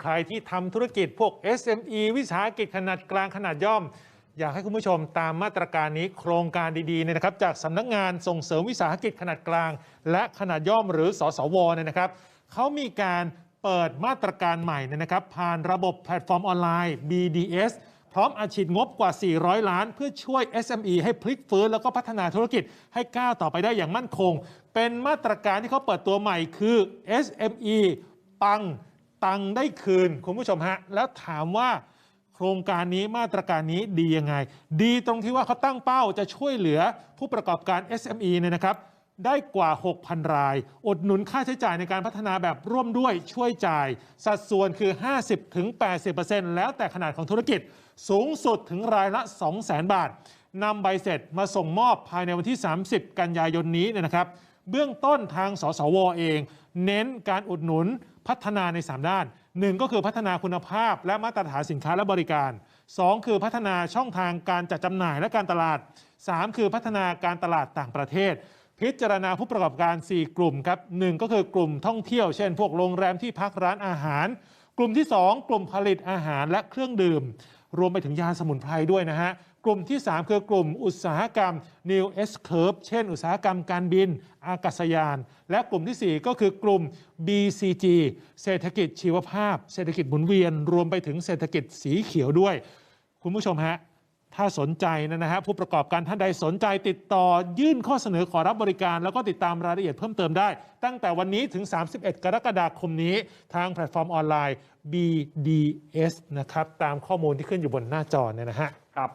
ใครที่ทำธุรกิจพวก SME วิสาหกิจขนาดกลางขนาดย่อม อยากให้คุณผู้ชมตามมาตรการนี้โครงการดีๆเนี่ยนะครับ จากสำนักงานส่งเสริมวิสาหกิจขนาดกลาง และขนาดย่อมหรือสสวเนี่ยนะครับเขามีการเปิดมาตรการใหม่เนี่ยนะครับ ผ่านระบบแพลตฟอร์มออนไลน์ BDS พร้อมอาชีพงบกว่า 400 ล้าน เพื่อช่วย SME ให้พลิกฟื้น แล้วก็พัฒนาธุรกิจให้ก้าวต่อไปได้อย่างมั่นคง เป็นมาตรการที่เขาเปิดตัวใหม่คือ SME ปัง ตังค์ได้คืนคุณผู้ชมฮะ แล้วถามว่าโครงการนี้มาตรการนี้ดียังไง ดีตรงที่ว่าเขาตั้งเป้าจะช่วยเหลือผู้ประกอบการ SME เนี่ยนะครับ ได้กว่า 6,000 ราย อดหนุนค่าใช้จ่ายในการพัฒนาแบบร่วมด้วยช่วยจ่าย สัดส่วนคือ 50-80%แล้วแต่ขนาดของธุรกิจสูงสุดถึงรายละ 200,000 บาท นำใบเสร็จมาส่งมอบภายในวันที่ 30 กันยายนนี้เนยนะครับ เบื้องต้นทางสสวเอง เน้นการอุดหนุนพัฒนาใน 3 ด้าน 1 ก็คือพัฒนาคุณภาพและมาตรฐานสินค้าและบริการ 2 คือพัฒนาช่องทางการจัดจำหน่ายและการตลาด 3 คือพัฒนาการตลาดต่างประเทศ พิจารณาผู้ประกอบการ 4 กลุ่มครับหนึ่งก็คือกลุ่มท่องเที่ยว เช่น พวกโรงแรมที่พักร้านอาหาร กลุ่มที่ 2 กลุ่มผลิตอาหารและเครื่องดื่ม รวมไปถึงยาสมุนไพรด้วยนะฮะ กลุ่มที่ 3 คือกลุ่มอุตสาหกรรม New S Curve เช่น อุตสาหกรรมการบิน อากาศยาน และกลุ่มทีสี่ 4 ก็คือกลุ่ม BCG เศรษฐกิจชีวภาพ เศรษฐกิจหมุนเวียน รวมไปถึงเศรษฐกิจสีเขียวด้วย คุณผู้ชมฮะ ถ้าสนใจนะฮะผู้ประกอบการท่านใดสนใจติดต่อ ยื่นข้อเสนอขอรับบริการ แล้วก็ติดตามรายละเอียดเพิ่มเติมได้ ตั้งแต่วันนี้ถึง 31 กรกฎาคมนี้ทางแพลตฟอร์มออนไลน์ BDS นะครับตามข้อมูลที่ขึ้นอยู่บนหน้าจอเนี่ยนะฮะครับ